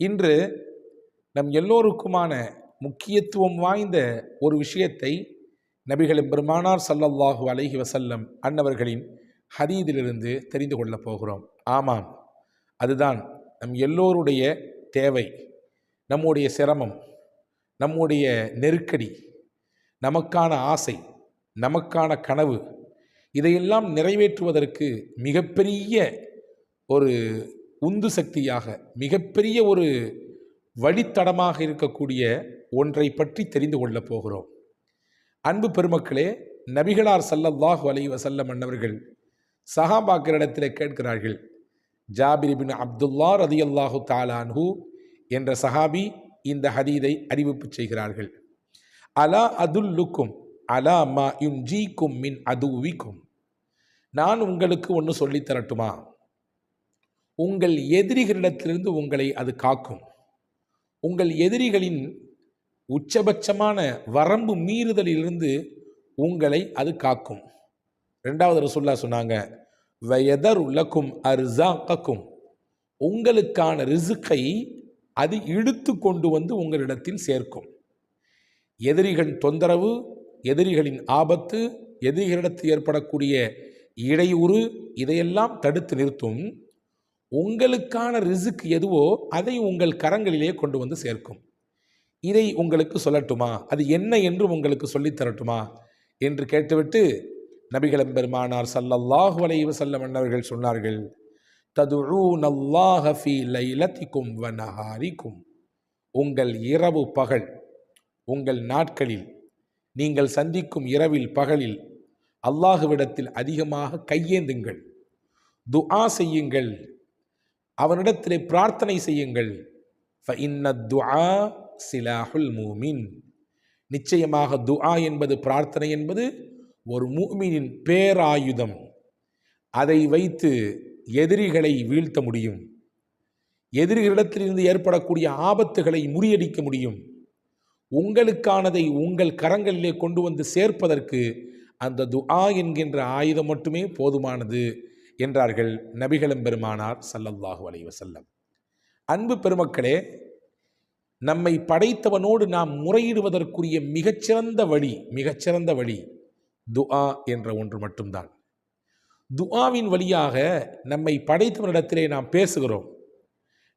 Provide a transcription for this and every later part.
இன்று நம் எல்லோருக்குமான முக்கியத்துவம் வாய்ந்த ஒரு விஷயத்தை நபிகளும் பெருமானார் சல்லல்லாஹு அலைஹி வசல்லம் அன்னவர்களின் ஹதீதிலிருந்து தெரிந்து கொள்ளப் போகிறோம். ஆமாம் அதுதான் நம் எல்லோருடைய தேவை நம்முடைய சிரமம் நம்முடைய நெருக்கடி நமக்கான ஆசை நமக்கான கனவு இதையெல்லாம் நிறைவேற்றுவதற்கு மிகப்பெரிய ஒரு உந்து சக்தியாக மிகப்பெரிய ஒரு வழித்தடமாக இருக்கக்கூடிய ஒன்றை பற்றி தெரிந்து கொள்ளப் போகிறோம். அன்பு பெருமக்களே நபிகளார் ஸல்லல்லாஹு அலைஹி வஸல்லம் மன்னவர்கள் சஹாபாக்களிடத்தில் கேட்கிறார்கள் ஜாபிர் பின் அப்துல்லா ரதியல்லாஹு தாலான்ஹு என்ற சஹாபி இந்த ஹதீதை அறிவிப்பு செய்கிறார்கள். அலா அதுல்லுக்கும் அலா மா யுன்ஜீக்கும் மின் அதுவிக்கும். நான் உங்களுக்கு ஒன்று சொல்லித்தரட்டுமா உங்கள் எதிரிகளிடத்திலிருந்து உங்களை அது காக்கும். உங்கள் எதிரிகளின் உச்சபட்சமான வரம்பு மீறுதலிலிருந்து உங்களை அது காக்கும். ரெண்டாவது ரசுல்லா சொன்னாங்க வயதர் உலக்கும் அர்சாக்கும் உங்களுக்கான ரிசுக்கை அது இழுத்து கொண்டு வந்து உங்களிடத்தில் சேர்க்கும். எதிரிகளின் தொந்தரவு எதிரிகளின் ஆபத்து எதிரிகளிடத்தில் ஏற்படக்கூடிய இடையூறு இதையெல்லாம் தடுத்து நிறுத்தும். உங்களுக்கான ரிசுக் எதுவோ அதை உங்கள் கரங்களிலே கொண்டு வந்து சேர்க்கும். இதை உங்களுக்கு சொல்லட்டுமா? அது என்ன என்று உங்களுக்கு சொல்லித் தரட்டுமா? என்று கேட்டுவிட்டு நபிகளம் பெருமானார் ஸல்லல்லாஹு செல்ல வஸல்லம் அன்னவர்கள் சொன்னார்கள் ததுஊன் அல்லாஹ லைலத்திக்கும் வனஹாரிக்கும் உங்கள் இரவு பகல் உங்கள் நாட்களில் நீங்கள் சந்திக்கும் இரவில் பகலில் அல்லாஹுவிடத்தில் அதிகமாக கையேந்துங்கள் துஆ செய்யுங்கள் அவனிடத்திலே பிரார்த்தனை செய்யுங்கள். துஆ சிலாஹுல் மூமின். நிச்சயமாக துஆ என்பது பிரார்த்தனை என்பது ஒரு மூமினின் பேராயுதம். அதை வைத்து எதிரிகளை வீழ்த்த முடியும். எதிரிகளிடத்திலிருந்து ஏற்படக்கூடிய ஆபத்துகளை முறியடிக்க முடியும். உங்களுக்கானதை உங்கள் கரங்களிலே கொண்டு வந்து சேர்ப்பதற்கு அந்த துஆ என்கின்ற ஆயுதம் மட்டுமே போதுமானது. என்றார்கள் நபிகளும் பெருமானார் சல்லல்லாஹு அலைஹி வசல்லம் அன்பு பெருமக்களே நம்மை படைத்தவனோடு நாம் முறையிடுவதற்குரிய மிகச்சிறந்த வழி மிகச்சிறந்த வழி துஆ என்ற ஒன்று மட்டும்தான். துஆவின் வழியாக நம்மை படைத்தவனிடத்திலே நாம் பேசுகிறோம்.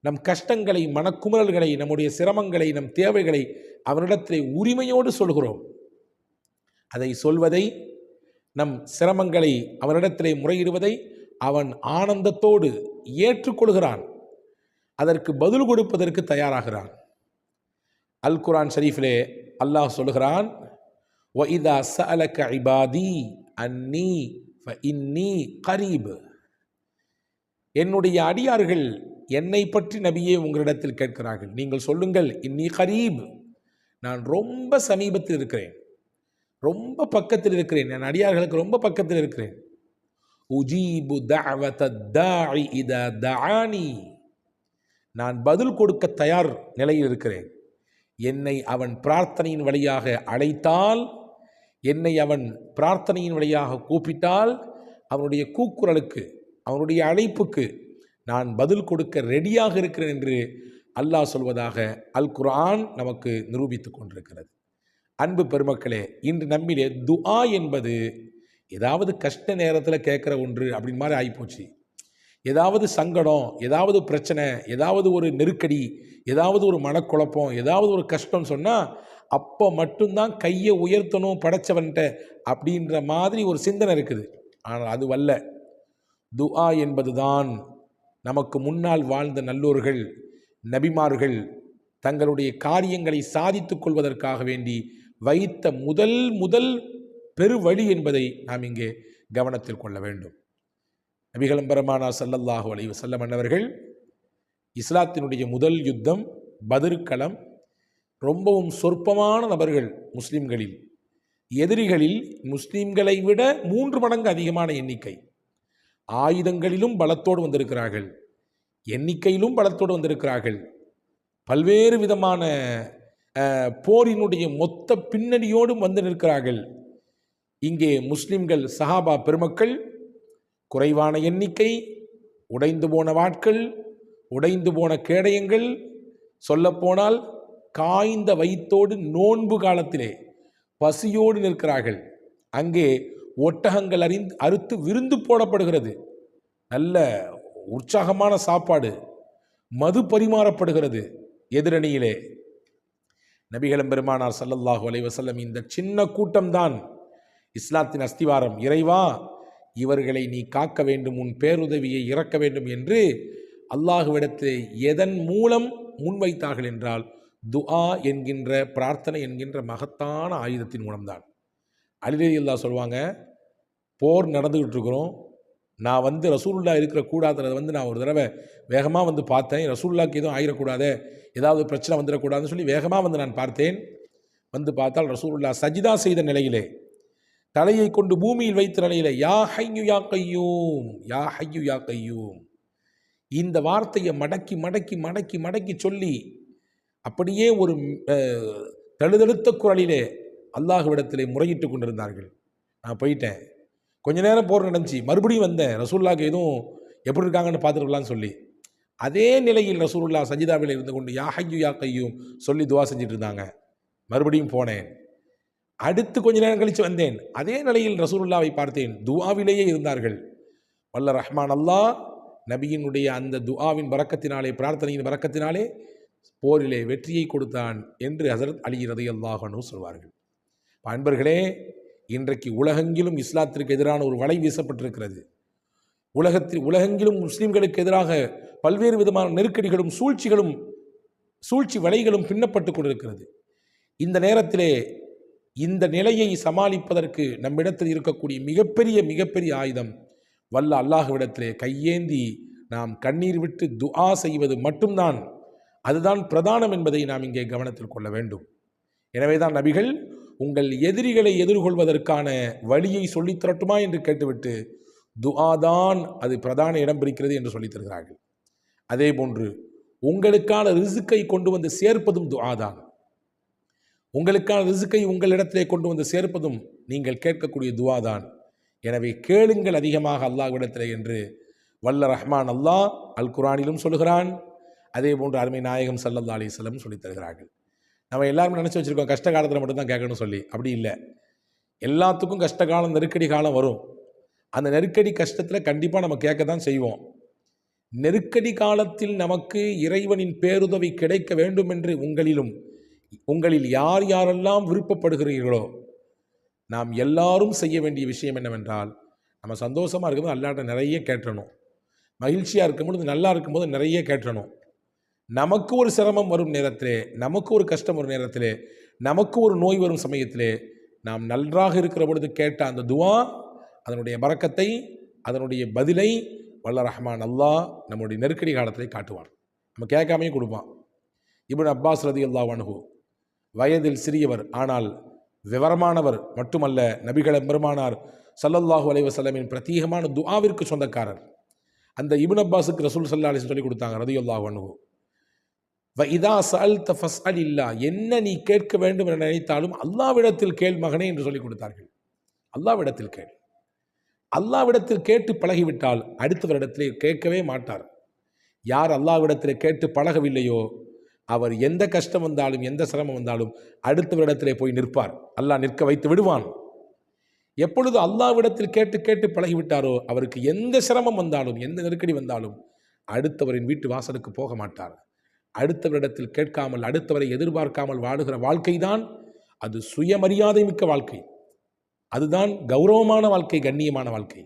நம் கஷ்டங்களை மனக்குமுறல்களை நம்முடைய சிரமங்களை நம் தேவைகளை அவனிடத்திலே உரிமையோடு சொல்கிறோம். அதை சொல்வதை நம் சிரமங்களை அவனிடத்திலே முறையிடுவதை அவன் ஆனந்தத்தோடு ஏற்றுக்கொள்கிறான். அதற்கு பதில் கொடுப்பதற்கு தயாராகிறான். அல் குரான் ஷரீஃபிலே அல்லாஹ் சொல்கிறான் வ இதா சலக இபாதி அன்னி இன்னி கரீப். என்னுடைய அடியார்கள் என்னை பற்றி நபியே உங்களிடத்தில் கேட்கிறார்கள். நீங்கள் சொல்லுங்கள் இன்னி கரீப். நான் ரொம்ப சமீபத்தில் இருக்கிறேன். ரொம்ப பக்கத்தில் இருக்கிறேன். என் அடியார்களுக்கு ரொம்ப பக்கத்தில் இருக்கிறேன். உஜீபு தஅவத தாஇ இத தஆனி. நான் பதில் கொடுக்க தயார் நிலையில் இருக்கிறேன். என்னை அவன் பிரார்த்தனையின் வழியாக அழைத்தால் என்னை அவன் பிரார்த்தனையின் வழியாக கூப்பிட்டால் அவனுடைய கூக்குரலுக்கு அவனுடைய அழைப்புக்கு நான் பதில் கொடுக்க ரெடியாக இருக்கிறேன் என்று அல்லாஹ் சொல்வதாக அல் குரான் நமக்கு நிரூபித்து கொண்டிருக்கிறது. அன்பு பெருமக்களே இன்று நம்மிலே துஆ என்பது ஏதாவது கஷ்ட நேரத்தில் கேட்குற ஒன்று அப்படின்னு மாதிரி ஆகிப்போச்சு ஏதாவது சங்கடம் ஏதாவது பிரச்சனை ஏதாவது ஒரு நெருக்கடி ஏதாவது ஒரு மனக்குழப்பம் ஏதாவது ஒரு கஷ்டம் சொன்னால் அப்போ மட்டும்தான் கையை உயர்த்தணும் படைச்சவன்ட்ட அப்படின்ற மாதிரி ஒரு சிந்தனை இருக்குது. ஆனால் அது வல்ல. துஆ என்பதுதான் நமக்கு முன்னால் வாழ்ந்த நல்லோர்கள் நபிமார்கள் தங்களுடைய காரியங்களை சாதித்துக் கொள்வதற்காக வேண்டி வைத்த முதல் முதல் பெருவழி என்பதை நாம் இங்கே கவனத்தில் கொள்ள வேண்டும். நபிகளும் பெருமானா சல்லல்லாஹு அலைஹி வஸல்லம் அன்னவர்கள் இஸ்லாத்தினுடைய முதல் யுத்தம் பதிர்களம் ரொம்பவும் சொற்பமான நபர்கள் முஸ்லிம்களில். எதிரிகளில் முஸ்லிம்களை விட மூன்று மடங்கு அதிகமான எண்ணிக்கை. ஆயுதங்களிலும் பலத்தோடு வந்திருக்கிறார்கள். எண்ணிக்கையிலும் பலத்தோடு வந்திருக்கிறார்கள். பல்வேறு விதமான போரினுடைய மொத்த பின்னணியோடும் வந்து நிற்கிறார்கள். இங்கே முஸ்லிம்கள் சஹாபா பெருமக்கள் குறைவான எண்ணிக்கை உடைந்து போன வாட்கள் உடைந்து போன கேடயங்கள் சொல்லப்போனால் காய்ந்த வயிற்றோடு நோன்பு காலத்திலே பசியோடு நிற்கிறார்கள். அங்கே ஒட்டகங்கள் அறிந்து அறுத்து விருந்து போடப்படுகிறது. நல்ல உற்சாகமான சாப்பாடு மது பரிமாறப்படுகிறது எதிரணியிலே. நபிகளம் பெருமானார் சல்லல்லாஹு அலைவசல்லம் இந்த சின்ன கூட்டம்தான் இஸ்லாத்தின் அஸ்திவாரம் இறைவா இவர்களை நீ காக்க வேண்டும் உன் பேருதவியை இறக்க வேண்டும் என்று அல்லாஹுவிடத்தை எதன் மூலம் முன்வைத்தார்கள் என்றால் துஆ என்கின்ற பிரார்த்தனை என்கின்ற மகத்தான ஆயுதத்தின் மூலம்தான். அலிலே அல்லா சொல்லுவாங்க போர் நடந்துக்கிட்டு இருக்கிறோம் நான் வந்து ரசூல்லா இருக்கிற கூடாதுன்றதை வந்து நான் ஒரு தடவை வேகமாக வந்து பார்த்தேன். ரசூல்லாக்கு எதுவும் ஆயிடக்கூடாதே ஏதாவது பிரச்சனை வந்துடக்கூடாதுன்னு சொல்லி வேகமாக வந்து நான் பார்த்தேன். வந்து பார்த்தால் ரசூல்லா சஜிதா செய்த நிலையிலே தலையை கொண்டு பூமியில் வைத்த நிலையிலே யா ஹையு யா கையூம் யா ஹையு யா கையூம். இந்த வார்த்தையை மடக்கி மடக்கி மடக்கி மடக்கி சொல்லி அப்படியே ஒரு தழுதழுத்த குரலிலே அல்லாஹுவிடத்திலே முறையிட்டு கொண்டிருந்தார்கள். நான் போயிட்டேன். கொஞ்ச நேரம் போர் நடந்துச்சு. மறுபடியும் வந்தேன். ரசூல்லாக்கு எதுவும் எப்படி இருக்காங்கன்னு பார்த்துருக்கலாம்னு சொல்லி. அதே நிலையில் ரசூல்லா சஜிதாவில் இருந்து கொண்டு யா ஹையு யா கையும் சொல்லி துவா செஞ்சுட்டு இருந்தாங்க. மறுபடியும் போனேன். அடுத்து கொஞ்ச நேரம் கழித்து வந்தேன். அதே நிலையில் ரசூலுல்லாவை பார்த்தேன். துவாவிலேயே இருந்தார்கள். வல்ல ரஹ்மான் அல்லாஹ் நபியினுடைய அந்த துஆவின் பறக்கத்தினாலே பிரார்த்தனையின் பறக்கத்தினாலே போரிலே வெற்றியை கொடுத்தான் என்று ஹசரத் அலி ரதை அல்லாஹனு சொல்வார்கள். அன்பர்களே இன்றைக்கு உலகெங்கிலும் இஸ்லாத்திற்கு எதிரான ஒரு வலை வீசப்பட்டிருக்கிறது. உலகத்தில் உலகெங்கிலும் முஸ்லீம்களுக்கு எதிராக பல்வேறு விதமான நெருக்கடிகளும் சூழ்ச்சிகளும் சூழ்ச்சி வலைகளும் பின்னப்பட்டு கொண்டிருக்கிறது. இந்த நேரத்திலே இந்த நிலையை சமாளிப்பதற்கு நம்மிடத்தில் இருக்கக்கூடிய மிகப்பெரிய மிகப்பெரிய ஆயுதம் வல்ல அல்லாஹுவிடத்திலே கையேந்தி நாம் கண்ணீர் விட்டு துஆ செய்வது மட்டும்தான். அதுதான் பிரதானம் என்பதை நாம் இங்கே கவனத்தில் கொள்ள வேண்டும். எனவேதான் நபிகள் உங்கள் எதிரிகளை எதிர்கொள்வதற்கான வழியை சொல்லித் தரட்டுமா என்று கேட்டுவிட்டு துஆதான் அது பிரதான இடம் பிடிக்கிறது என்று சொல்லித் தருகிறார்கள். அதே போன்று உங்களுக்கான ரிசுக்கை கொண்டு வந்து சேர்ப்பதும் துஆதான் உங்களுக்கான ரிசுக்கை உங்களிடத்திலே கொண்டு வந்து சேர்ப்பதும் நீங்கள் கேட்கக்கூடிய துஆதான் எனவே கேளுங்கள் அதிகமாக அல்லாஹ்விடத்திலே என்று வல்ல ரஹ்மான் அல்லாஹ் அல் குரானிலும் சொல்கிறான் அதே போன்று அருமை நாயகம் சல்லல்லா அலிஸ்லம் சொல்லித் தருகிறார்கள். நம்ம எல்லாருமே நினச்சி வச்சுருக்கோம் கஷ்ட காலத்தில் மட்டும்தான் கேட்கணும்னு சொல்லி. அப்படி இல்லை. எல்லாத்துக்கும் கஷ்ட காலம் நெருக்கடி காலம் வரும். அந்த நெருக்கடி கஷ்டத்தில் கண்டிப்பாக நம்ம கேட்க தான் செய்வோம். நெருக்கடி காலத்தில் நமக்கு இறைவனின் பேருதவி கிடைக்க வேண்டும் என்று உங்களிலும் உங்களில் யார் யாரெல்லாம் விருப்பப்படுகிறீர்களோ நாம் எல்லாரும் செய்ய வேண்டிய விஷயம் என்னவென்றால் நம்ம சந்தோஷமாக இருக்கும்போது அல்லாட்ட நிறைய கேட்டணும். மகிழ்ச்சியாக இருக்கும்பொழுது நல்லா இருக்கும்போது நிறைய கேட்டணும். நமக்கு ஒரு சிரமம் வரும் நேரத்திலே நமக்கு ஒரு கஷ்டம் வரும் நேரத்திலே நமக்கு ஒரு நோய் வரும் சமயத்திலே நாம் நன்றாக இருக்கிற பொழுது கேட்ட அந்த துவா அதனுடைய பறக்கத்தை அதனுடைய பதிலை வல்ல ரஹ்மான் அல்லாஹ் நம்முடைய நெருக்கடி காலத்திலே காட்டுவான். நம்ம கேட்காமையும் கொடுப்பான். இப்னு அப்பாஸ் ரதி அல்லாஹ் அனுகு வயதில் சிறியவர் ஆனால் விவரமானவர் மட்டுமல்ல நபிகள பெருமானார் சல்லல்லாஹு அலைவசல்லமின் பிரத்யேகமான துஆவிற்கு சொந்தக்காரர். அந்த இப்னு அப்பாஸுக்கு ரசூல் சல்லா அலிஸ் சொல்லிக் கொடுத்தாங்க ரதியல்லாஹு அனுகு வ இதா சஅல்த ஃபஸ்அலில்லா என்ன நீ கேட்க வேண்டும் என நினைத்தாலும் அல்லாவிடத்தில் கேள் மகனே என்று சொல்லிக் கொடுத்தார்கள். அல்லாவிடத்தில் கேள். அல்லாவிடத்தில் கேட்டு பழகிவிட்டால் அடுத்தவரிடத்திலே கேட்கவே மாட்டார். யார் அல்லாவிடத்தில் கேட்டு பழகவில்லையோ அவர் எந்த கஷ்டம் வந்தாலும் எந்த சிரமம் வந்தாலும் அடுத்தவரிடத்திலே போய் நிற்பார். அல்லாஹ் நிற்க வைத்து விடுவான். எப்பொழுது அல்லாவிடத்தில் கேட்டு கேட்டு பழகிவிட்டாரோ அவருக்கு எந்த சிரமம் வந்தாலும் எந்த நெருக்கடி வந்தாலும் அடுத்தவரின் வீட்டு வாசலுக்கு போக மாட்டார். அடுத்தவரிடத்தில் கேட்காமல் அடுத்தவரை எதிர்பார்க்காமல் வாழுகிற வாழ்க்கைதான் அது சுயமரியாதை மிக்க வாழ்க்கை. அதுதான் கௌரவமான வாழ்க்கை கண்ணியமான வாழ்க்கை.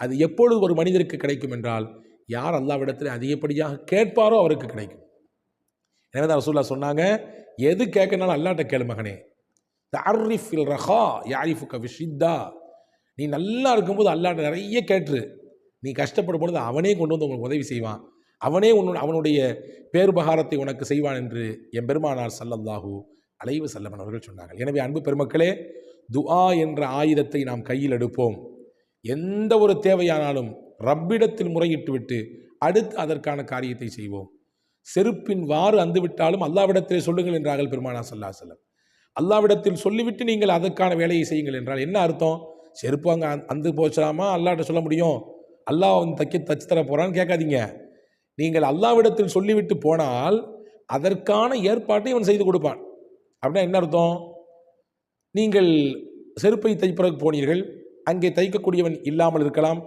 அது எப்பொழுது ஒரு மனிதருக்கு கிடைக்கும் என்றால் யார் அல்லாவிடத்தில் அதிகப்படியாக கேட்பாரோ அவருக்கு கிடைக்கும். எனவே தான் ரசூல்லா சொன்னாங்க எது கேட்கனாலும் அல்லாட்ட கேளு மகனே. இல் ரஹா யாரிஃபு விஷித்தா நீ நல்லா இருக்கும்போது அல்லாட்ட நிறைய கேட்டுரு. நீ கஷ்டப்படும் பொழுது அவனே கொண்டு வந்து உங்களுக்கு உதவி செய்வான். அவனே உன் அவனுடைய பேருபகாரத்தை உனக்கு செய்வான் என்று என் பெருமானார் சல்லல்லாஹு அலைவு செல்லமன் அவர்கள் சொன்னார்கள். எனவே அன்பு பெருமக்களே துஆ என்ற ஆயுதத்தை நாம் கையில் எடுப்போம். எந்த ஒரு தேவையானாலும் ரப்பிடத்தில் முறையிட்டு விட்டு அடுத்து அதற்கான காரியத்தை செய்வோம். செருப்பின் வாறு வந்துவிட்டாலும் அல்லாவிடத்திலே சொல்லுங்கள் என்றார்கள் பெருமானா சல்லா செல்லம் அல்லாவிடத்தில் சொல்லிவிட்டு நீங்கள் அதற்கான வேலையை செய்யுங்கள் என்றால் என்ன அர்த்தம்? செருப்பு அங்கே அந்து போச்சாமா? அல்லாட்ட சொல்ல முடியும். அல்லாஹ் வந்து தைக்க தச்சு தர போகிறான்னு கேட்காதீங்க. நீங்கள் அல்லாவிடத்தில் சொல்லிவிட்டு போனால் அதற்கான ஏற்பாட்டை இவன் செய்து கொடுப்பான். அப்படின்னா என்ன அர்த்தம்? நீங்கள் செருப்பை தைப்பதற்கு போனீர்கள். அங்கே தைக்கக்கூடியவன் இல்லாமல் இருக்கலாம்.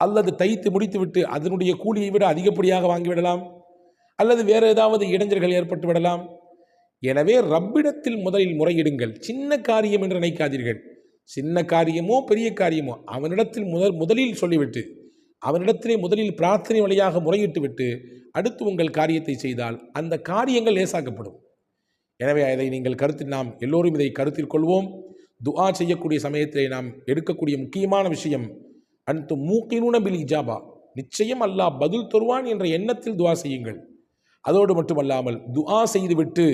அல்லது தைத்து முடித்துவிட்டு அதனுடைய கூலியை விட அதிகப்படியாக வாங்கிவிடலாம் அல்லது வேறு ஏதாவது இடைஞ்சல்கள் ஏற்பட்டு விடலாம். எனவே ரப்பிடத்தில் முதலில் முறையிடுங்கள். சின்ன காரியம் என்று நினைக்காதீர்கள். சின்ன காரியமோ பெரிய காரியமோ அவனிடத்தில் முதல் முதலில் சொல்லிவிட்டு அவனிடத்திலே முதலில் பிரார்த்தனை வழியாக முறையிட்டு விட்டு அடுத்து உங்கள் காரியத்தை செய்தால் அந்த காரியங்கள் லேசாக்கப்படும். எனவே அதை நீங்கள் கருத்தில் நாம் எல்லோரும் இதை கருத்தில் கொள்வோம். துஆ செய்யக்கூடிய சமயத்திலே நாம் எடுக்கக்கூடிய முக்கியமான விஷயம் அடுத்து மூக்கினூன பில் இஜாபா. நிச்சயம் அல்லாஹ் பதில் தருவான் என்ற எண்ணத்தில் துவா செய்யுங்கள். அதோடு மட்டுமல்லாமல் துஆ செய்துவிட்டு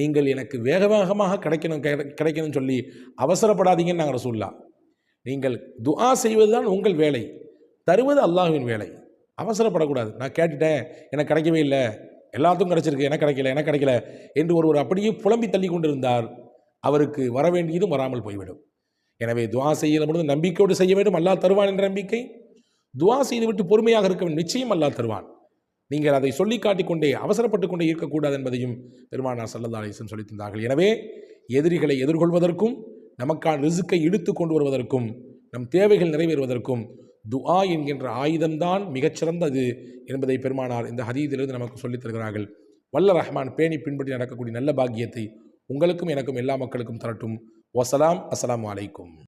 நீங்கள் எனக்கு வேக வேகமாக கிடைக்கணும் கிடைக்கணும்னு சொல்லி அவசரப்படாதீங்கன்னு நாங்கள் சொல்லலாம் நீங்கள் துஆ செய்வதுதான் உங்கள் வேலை. தருவது அல்லாஹுவின் வேலை. அவசரப்படக்கூடாது. நான் கேட்டுட்டேன் எனக்கு கிடைக்கவே இல்லை. எல்லாத்துக்கும் கிடைச்சிருக்கு எனக்கு கிடைக்கல எனக்கு கிடைக்கல என்று ஒருவர் அப்படியே புலம்பி தள்ளி கொண்டிருந்தார். அவருக்கு வர வேண்டியதும் வராமல் போய்விடும். எனவே துவா செய்கிற பொழுது நம்பிக்கையோடு செய்ய வேண்டும். அல்லா தருவான் என்ற நம்பிக்கை. துவா செய்துவிட்டு பொறுமையாக இருக்க நிச்சயம் அல்லாஹ் தருவான். நீங்கள் அதை சொல்லி காட்டிக்கொண்டே அவசரப்பட்டு கொண்டே இருக்கக்கூடாது என்பதையும் பெருமானார் சல்லல்லா அலிசன் சொல்லி தந்தார்கள். எனவே எதிரிகளை எதிர்கொள்வதற்கும் நமக்கான ரிசுக்கை இழுத்து கொண்டு வருவதற்கும் நம் தேவைகள் நிறைவேறுவதற்கும் துஆ என்கின்ற ஆயுதம்தான் மிகச்சிறந்தது என்பதை பெருமானார் இந்த ஹதீதிலிருந்து நமக்கு சொல்லித் தருகிறார்கள். வல்ல ரஹ்மான் பேணி பின்பற்றி நடக்கக்கூடிய நல்ல பாக்கியத்தை உங்களுக்கும் எனக்கும் எல்லா மக்களுக்கும் தரட்டும். வசலாம் அஸ்லாம் அலைக்கும்.